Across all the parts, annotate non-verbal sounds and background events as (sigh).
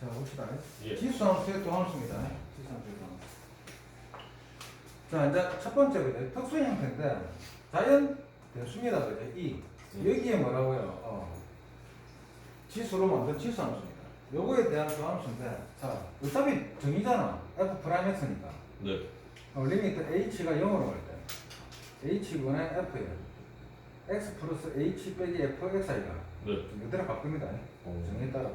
자, 봅시다. 예. 지수함수의 또 함수입니다. 지수함수의 또 함수. 자, 이제 첫 번째 거죠. 특수 형태인데 자연 대수입니다. 그죠? 이 여기에 뭐라고요? 어, 지수로 만든 지수함수입니다. 요거에 대한 또 함수인데 자, 어차피 정의잖아. f 프라임 x니까. 네. 어, 리미트 h가 0으로 갈 때. h분의 f에 x 플러스 h 빼기 f xi가 네. 이대로 바꿉니다. 어. 정의에 따라.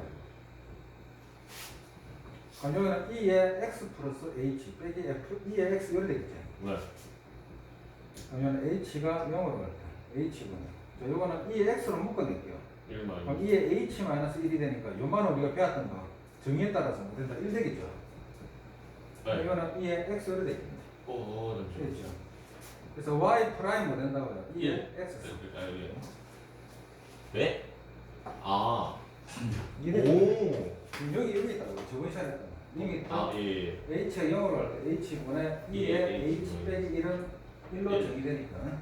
여기는 2의 x 플러스 h 빼기 f 2의 x 이렇게 되겠지. 네. 그러면 h가 0으로 갈 때, h분의. 자, 요거는 2의 x로 묶어낼게요. 1 그럼. 2의 h 마이너스 1이 되니까 요만 우리가 배웠던 거 정의에 따라서 뭐 된다 1 되겠죠. 네. 이거는 2의 x 이렇게 되겠죠. 오, 잠시만요. 그렇죠. 그래서 y 프라임 뭐 된다고요? 2의 예. x. 네, 아, 예. 네? 아. 이래. 오. 지금 여기 여기 있다고 저번 시간에 했던 거. 이미 아, 예, 예. h가 0으로 할 때 h분의 예, 2의 H h 빼기 1은 1로 예. 정의되니까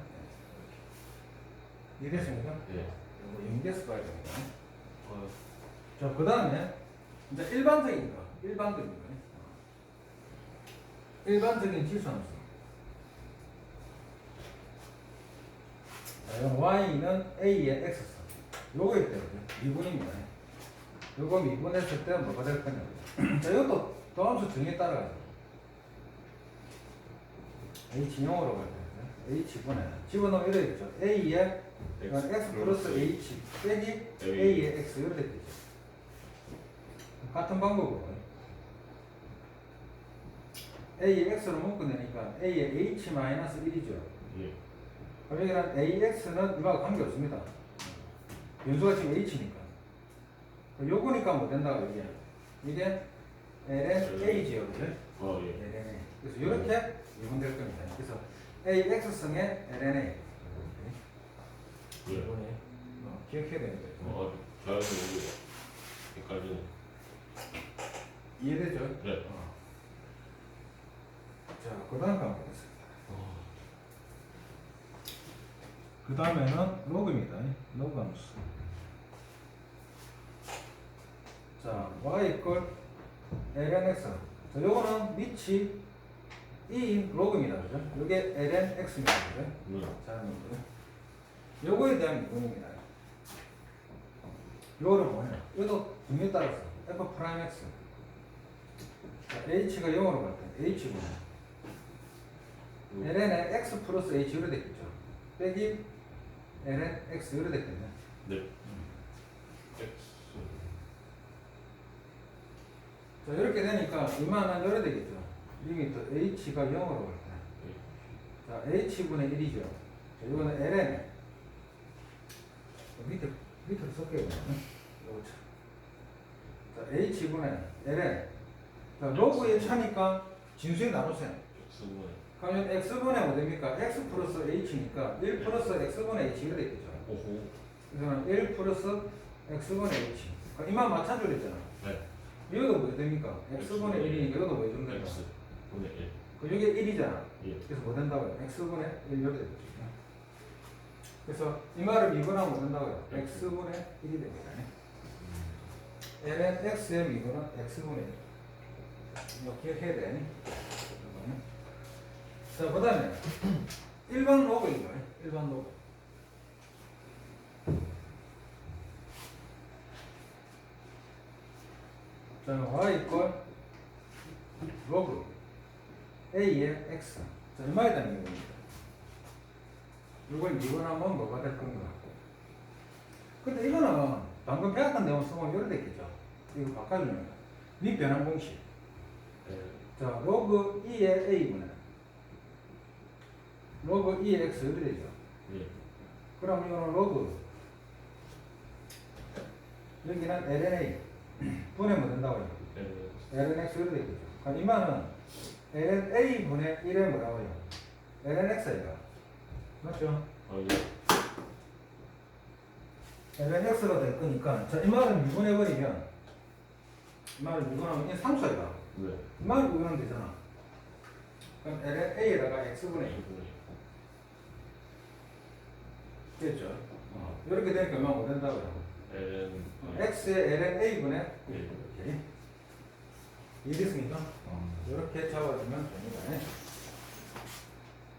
이랬습니까? 예. 이거 연계해서 봐야 됩니다. 어, 자, 그 다음에 이제 일반적인 거, 일반적인 거. 일반적인 지수함수. 자, 이건 y는 a의 x선. 요거일 때 미분입니다. 요거 미분했을 때 뭐가 될 거냐고요. 자, 이것도 도함수 정의에 따라가요. h0으로 갈 때, h분의 집어넣으면 이래 있죠. a의 이건 x 플러스 h 빼기 A. a의 x 이렇게 되죠. 같은 방법으로 a의 x로 묶어내니까 a의 h 마이너스 1이죠. 예. 그럼 여기는 ax는 이거하고 관계없습니다. 변수가 지금 h니까. 요거니까 뭐 된다고 이게. 이게 ln a지요. 그죠? 어, 예. ln a. 그래서 이렇게 미분될 겁니다. 그래서 ax승의 ln a. 예. 이번에 어, 기억해야 되는데. 어, 자연히 여기 헷갈리네. 이해되죠? 네. 어. 자, 그 다음 가보겠습니다. 어, 그 다음에는 로그입니다. 로그 함수. 자, y 이퀄 ln x. 자, 요거는 밑이 이 로그입니다. 그죠? 요게 ln x입니다. 그죠? 네. 자. 요거에 대한 미분입니다. 요거는 뭐냐? 이것도 등에 따라서 f 프라임 x. 자, h가 0으로 갈 때, h분의 음. ln의 x 플러스 h 로 됐겠죠. 빼기 ln x 로 됐겠네. 네. X. 자, 이렇게 되니까 이만한 요래 되겠죠. 리미터 h가 0으로 갈 때. 자, h분의 1이죠. 자, 이거는 ln. 밑에, 밑으로 참. 자, h분의 ln. 자, 로그의 차니까 진수에 나누세요. 그러면 x분의 뭐 됩니까? x 플러스 h니까 1 플러스 x분의 h 가 되겠죠. 오호. 그래서 1 플러스 x분의 h. 그러니까 이만 마찬가지로 했잖아. 네. 여기도 뭐 됩니까? x분의 1이니까 여기도 뭐 해주면 된다. X분의 1. 그 이게 1이잖아. 예. 그래서 뭐 된다고요? x분의 1 이렇게 되겠죠. 그래서 이 말을 미분하면 뭐 된다고요? x분의 1이 됩니다. ln x의 미분은 x분의 1. 이거 기억해야 돼. 이거는. 자, 그 다음에 (clears throat) 일반 로그이죠. 일반 로그. 자, y 이퀄 로그 a의 x. 자, 이 말에 대한 얘기입니다. 이걸 미분하면 뭐가 될 건가? 근데 이거는 방금 배웠던 내용 쓰면 이렇게 됐겠죠. 이거 바꿔주면 밑변환 공식. 네. 자, 로그 2의 a분의 로그 2의 x 이렇게 되죠. 예. 그럼 이거는 로그 여기는 ln a 뭐 된다고요? 네. ln x 이렇게 되겠죠. 그럼 이만은 ln a 분의 1의 뭐라고요? ln x가 맞죠? 아, 예. ln x가 될 거니까 자, 이 말을 미분해버리면 이 말을 미분하면 이 상수야. 네. 이 말을 미분하면 되잖아. 그럼 ln a에다가 x분의 2 됐죠? 어, 이렇게 되니까 얼마 못 된다고요. Ln. x의 ln a분의 예. 이렇게. 이해됐습니까? 어, 이렇게 잡아주면 됩니다.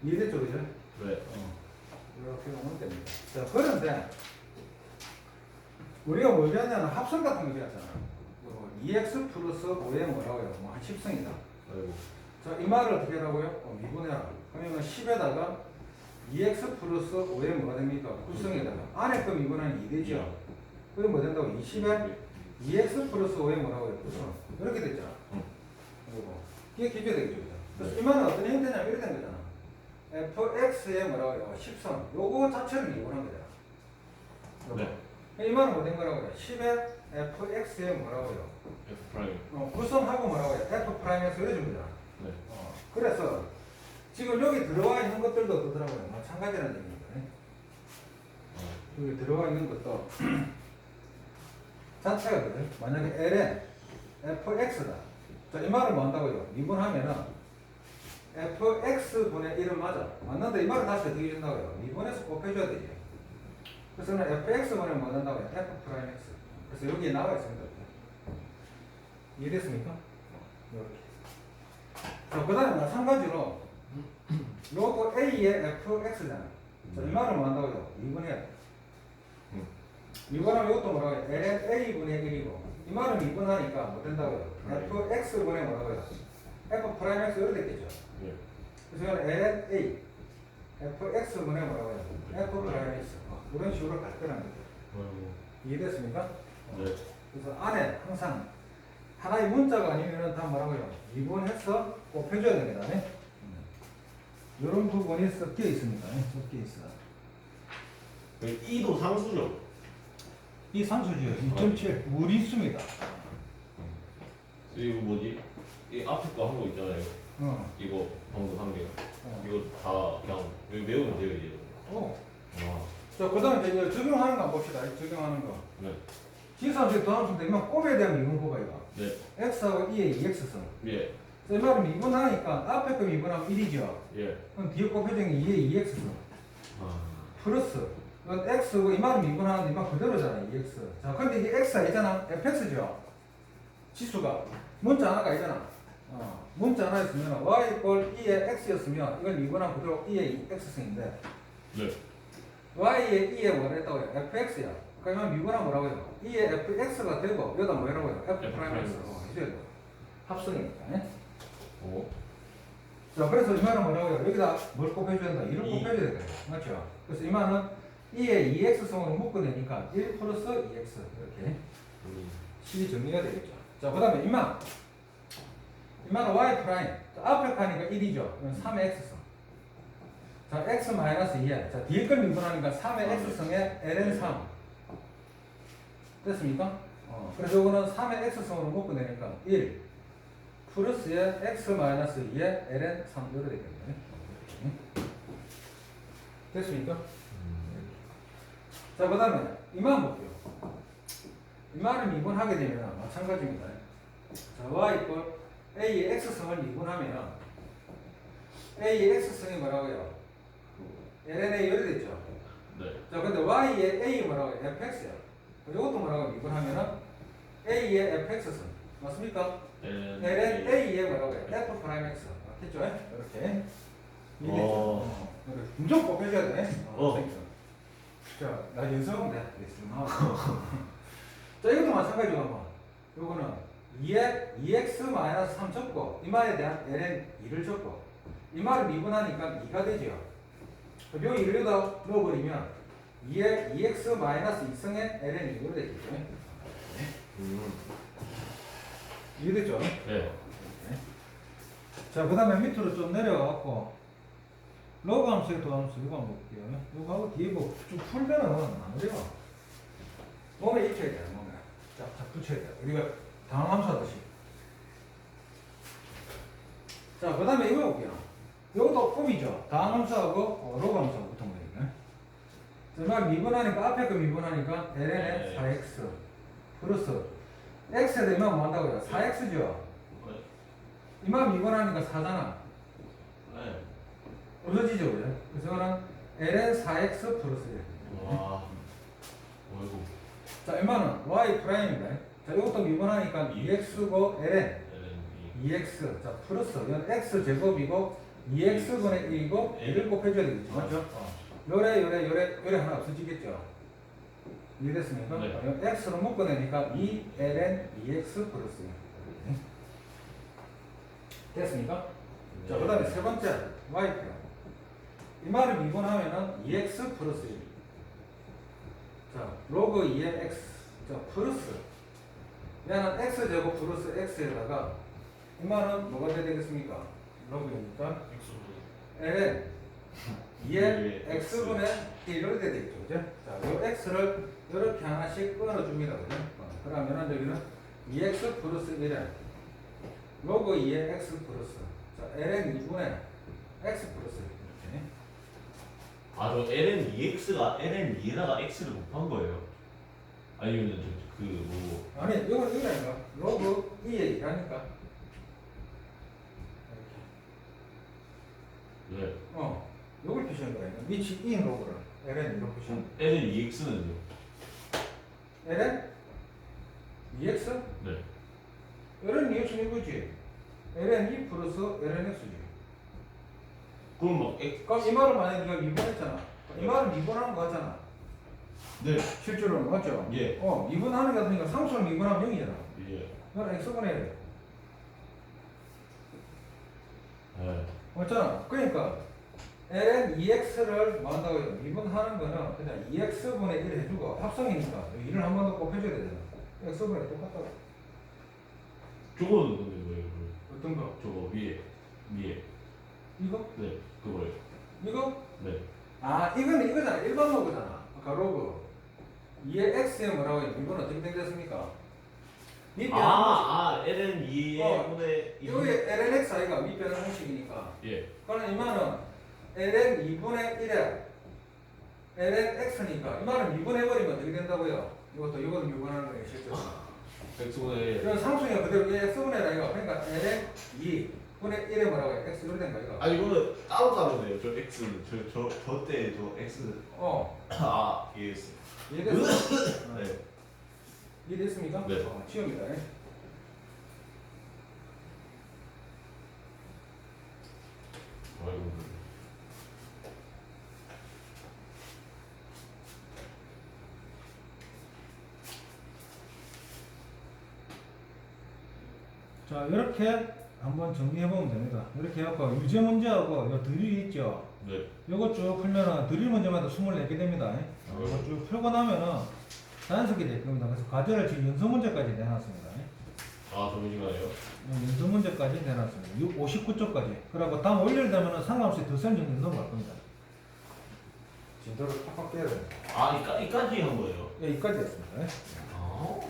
이해됐죠, 그죠? 네. 어, 이렇게 보면 됩니다. 자, 그런데 우리가 뭘 배웠냐면 합성 같은 거 배웠잖아. 뭐 2x 플러스 5의 뭐라고요? 뭐한 10성이다. 아이고. 자, 이 말을 어떻게 하라고요? 어, 미분해라. 그러면 10에다가 2x 플러스 5의 뭐가 됩니까? 9성에다가 안에 거 미분하면 2되죠. 그럼 뭐 된다고? 20에 2x 플러스 5의 뭐라고요? 9성. 이렇게 됐잖아. 응. 이거. 이게 기줘야 되겠죠. 그죠? 그래서 네. 이 말은 어떤 형태냐면 이렇게 된 거잖아. fx의 뭐라고요? 10선. 요거 자체를 미분한 거잖아. 네. 이 말은 뭐 된 거라고요? 10의 fx의 뭐라고요? F 프라임. 어, 구성하고 뭐라고요? f 프라임에서 거잖아. 네. 어, 그래서 지금 여기 들어와 있는 것들도 어떠더라고요? 마찬가지라는 얘기입니다. 아, 여기 들어가 있는 것도 (clears throat) 자체가 그래. 만약에 ln fx다. 자, 이 말은 뭐 한다고요? 미분하면은 fx분의 1은 맞아. 맞는데 이 말은 다시 어떻게 준다고요? 미분해서 곱해줘야 되지. 그래서 는 fx분의 뭐 된다고요? f 프라임 x. 그래서 여기에 나와 있습니다. 이해됐습니까? 이렇게. 자, 그 다음에 마찬가지로 (clears throat) 요것도 a의 fx잖아. 자, 이 말은 뭐 한다고요? 미분해야 돼. 음. 이거랑 이것도 뭐라고 해요? ln a분의 1이고 이 말은 미분하니까 뭐 된다고요? fx분의 뭐라고요? f 프라임 x 이렇게 됐겠죠? 네. 그래서 ln a fx분의 뭐라고요? f 프라임 x 어, 이런 식으로 갈 거라는 거죠 아이고. 이해됐습니까? 어, 네. 그래서 안에 항상 하나의 문자가 아니면 다 뭐라고요? 미분해서 곱해줘야 됩니다 네? 이런 부분이 섞여 있습니다 네? 섞여 있어 그 E도 상수죠. 이 상수지요 2.7 무리수입니다 이거 뭐지? 이 앞에 거 한 거 있잖아요. 어. 이거 방금 한 개. 어. 이거 다 그냥 여기 외우면 돼요 이제. 어. 아. 자, 그 다음에 이제 적용하는 거 한번 봅시다. 적용하는 거. 네. 지수함수 도함수 되면 곱에 대한 미분 곱아 이거. 네. x하고 2의 2x선. 예. 이 말은 미분하니까 앞에 거 미분하면 1이죠. 예. 그럼 뒤에 곱해진 게 2의 2x선. 아. 플러스. 이건 x고 이 말은 미분하는데 이만 그대로잖아. 2x. 자, 근데 이게 x 아니잖아. fx죠. 지수가. 문자 하나가 아니잖아. 어. 문자 하나 있으면 y 이꼴 2의 x였으면 이걸 미분하면 그대로 2의 x승인데 네. y의 2에 뭐라 했다고요? fx야. 그러면 미분하면 뭐라고 해요? 2의 fx가 되고 여기다 뭐라고 해요? f 프라임 x. 어, 해줘야 돼. 합성이니까. 예? 오. 자, 그래서 이 말은 뭐라고 해요? 여기다 뭘 곱해줘야 된다? 1을 이. 곱해줘야 되거든요. 맞죠? 그래서 이 말은 2의 2x성으로 묶어내니까 1 플러스 2x 이렇게 음. 식이 정리가 되겠죠. 자, 그 다음에 이만. 이만은 y 프라임. 자, 앞에 가니까 1이죠. 그럼 3의 x성. 자, x 마이너스 2에. 자, 뒤에 걸 미분하니까 3의 x성에 ln 3. 됐습니까? 어, 그래서 이거는 3의 x성으로 묶어내니까 1 플러스에 x 마이너스 2에 ln 3 이렇게 되겠네. 됐습니까? 자, 그 다음에 이만 볼게요. 이만을 미분하게 되면 마찬가지입니다. 자, y 이꼴 a의 x성을 미분하면 a의 x성이 뭐라고요? lnA 열이 됐죠. 네. 자, 근데 y의 a 뭐라고요? fx야. 이것도 뭐라고 미분하면은 a의 fx선 맞습니까? ln a의 뭐라고요? f 프라임 x 맞겠죠? 이렇게 이렇게 무조건 곱해줘야 돼. 어. 자, 나 연습하면 돼. 연습하고. (laughs) 자, 이것도 마찬가지로 한번. 요거는 2에 2x 마이너스 3 적고 이 말에 대한 ln 2를 적고 이 말을 미분하니까 2가 되죠. 요 1을 여기다 넣어버리면 2에 2x 마이너스 2승의 ln 2로 되겠죠. 음. 이해됐죠? 네. 자, 그 다음에 밑으로 좀 내려가갖고, 로그 함수의 도함수, 이거 한번 볼게요. 이거 하고 뒤에 뭐좀 풀면은 안 어려워. 몸에 익혀야 돼, 몸에. 자, 자, 붙여야 돼. 우리가 다음 함수 하듯이. 자, 그 다음에 이거 볼게요. 이것도 꼽이죠. 다음 함수하고 어, 로그 함수하고 붙은 거니까. 정말 미분하니까, 앞에 거 미분하니까, ln의 네. 4x 플러스, x에 되면 뭐 한다고요? 4x죠. 네. 이만 미분하니까 4잖아. 네. 없어지죠, 그죠? 그래서 이거는 ln 4x 플러스 1. 와. 어이구. 자, 이만은 y 프라임인데. 자, 이것도 미분하니까 2x고 ln. ln 2x 자 플러스 이건 x 제곱이고 2x분의 1이고 예. 1을 곱해줘야 되겠죠 맞죠? 어. 요래 요래 요래 요래 하나 없어지겠죠 이해됐습니까? 네. 어, x로 묶어내니까 2ln 2x 플러스 1 됐습니까? 자, 네. 그 다음에 세 번째, y표. 이 말을 미분하면은 2x 플러스 1. 자, 로그 2의 x. 자, 플러스. 얘는 x제곱 플러스 x에다가 이 말은 뭐가 돼야 되겠습니까? 로그니까 예. 2의 x분의 1로 돼야 되겠죠. 그죠? 자, 요 x를 이렇게 하나씩 끊어줍니다. 그죠? 어, 그러면은 여기는 2x 플러스 1에 로그 2의 x 플러스 자, ln 2분의 x 플러스 1. 바로 ln 2x가 ln 2에다가 x를 곱한 거예요. 아니면 그뭐 아니 이건 이거라니까 로그 2에 일하니까 네. 어 이걸 표시한 거라니까 위치 e 2인 로그를 ln 2로 표시한. ln 2x는요? ln 2x? 네. ln 2x는 이거지 ln 2 플러스 ln x지 그럼 막 x 그럼 이 말을 만약에 네가 미분했잖아 이 말은 미분하는 거 같잖아 네. 실제로는 맞죠? 예. 어 미분하는 게 같으니까 상수를 미분하면 0이잖아 예. 이건 x분의 1 네. 맞잖아. 그러니까 ln 2x를 뭐 한다고요? 미분하는 거는 그냥 2x분의 1 해주고 합성이니까 1을 한 번 더 곱해줘야 되잖아. x분의 똑같다고. 저거는 근데 뭐예요? 그 어떤 거? 저거 위에 위에 이거? 네 그거예요. 이거? 네. 아 이거는 이거잖아. 일반 로그잖아. 아까 로그. 2의 x에 뭐라고 해요? 미분 어떻게 되겠습니까? 밑변 아, 아 ln 2의 어. 분의 이게 ln x 아이가 밑변 공식이니까. 예. 그러면 이 말은 ln 2분의 1에 ln x니까 이 말은 미분해버리면 어떻게 된다고요? 이것도 이것도 미분하는 거예요 실제로 x분의 이건 상수가 그대로 얘 x분의 아이가 그러니까 ln 2 분의 1에 뭐라고 해? x 이렇게 된 거야 이거 아 이거는 따로 따로네요. 저 x 저저때저 x 어아 yes. 이해됐어? 네. 이해됐습니까? 네. 어, 치웁니다 아이고. 자 이렇게 한번 정리해보면 됩니다 이렇게 해갖고 유제 문제하고 요 드릴 있죠 네. 요거 쭉 풀면은 드릴 문제마다 24개 됩니다. 어, 요거 쭉 풀고 나면은 자연스럽게 될 겁니다. 그래서 과제를 지금 연속 문제까지 내놨습니다. 아 점심시간이요? 연속 문제까지 내놨습니다. 59쪽까지. 그리고 다음 월요일 되면은 상관없이 더센 정도 넘어갈 겁니다. 진도를 팍팍 빼야 돼요. 아 이까 이까지 한 거예요? 예, 이까지 했습니다. 아.